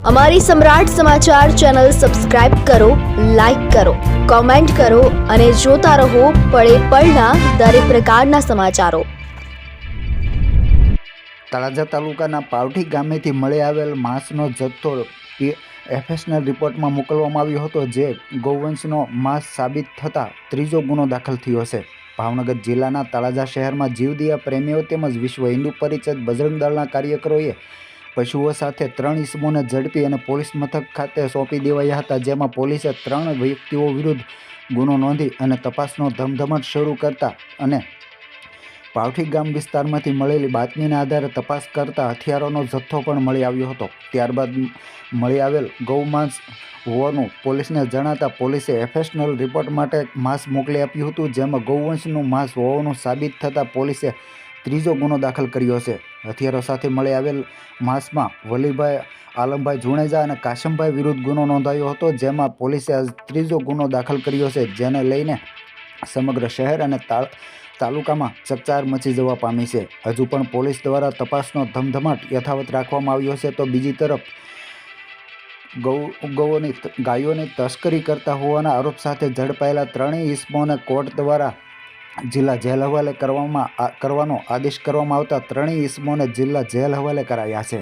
અમારી Samrat Samachar channel subscribe કરો, like કરો, કોમેન્ટ કરો અને જોતા રહો પળે પળના દરેક પ્રકારના સમાચારો. તળાજા તાલુકાના પાવઠી ગામેથી મળી આવેલ માંસનો જથ્થો પી એફએસના રિપોર્ટમાં મોકલવામાં આવ્યો હતો, જે ગૌવંશનો માંસ સાબિત થતાં ત્રીજો ગુનો દાખલ થયો છે ભાવનગર જિલ્લાના તળાજા શહેરમાં જીવદિયા પ્રેમીઓ તેમજ વિશ્વ હિન્દુ પરિષદ બજરંગ દળના કાર્યકરોએ પશુઓ સાથે ત્રણ ઇસમોને ઝડપી અને પોલીસ મથક ખાતે સોંપી દેવાયા હતા, જેમાં પોલીસે ત્રણ વ્યક્તિઓ વિરુદ્ધ ગુનો નોંધી અને તપાસનો ધમધમાટ શરૂ કરતા અને પાવઠી ગામ વિસ્તારમાંથી મળેલી બાતમીના આધારે તપાસ કરતા હથિયારોનો જથ્થો પણ મળી આવ્યો હતો. ત્યારબાદ મળી આવેલ ગૌમાંસ હોવાનું પોલીસને જણાતા પોલીસે એફેશનલ રિપોર્ટ માટે માંસ મોકલી આપ્યું હતું, જેમાં ગૌવંશનું માંસ હોવાનું સાબિત થતાં પોલીસે ત્રીજો ગુનો દાખલ કર્યો છે હથિયારો સાથે મળી આવેલ માસમાં વલીભાઈ આલમભાઈ જુણેજા અને કાશમભાઈ વિરુદ્ધ ગુનો નોંધાયો હતો, જેમાં પોલીસે આજ ત્રીજો ગુનો દાખલ કર્યો છે જેને લઈને સમગ્ર શહેર અને તાલ તાલુકામાં ચકચાર મચી જવા પામી છે. હજુ પણ પોલીસ દ્વારા તપાસનો ધમધમાટ યથાવત રાખવામાં આવ્યો છે તો બીજી તરફ ગૌ ગૌઓની ગાયોની તસ્કરી કરતા હોવાના આરોપ સાથે ઝડપાયેલા ત્રણેય ઇસમોને કોર્ટ દ્વારા જિલ્લા જેલ હવાલે કરવામાં કરવાનો આદેશ કરવામાં આવતા ત્રણેય ઇસમોને જિલ્લા જેલ હવાલે કરાયા છે.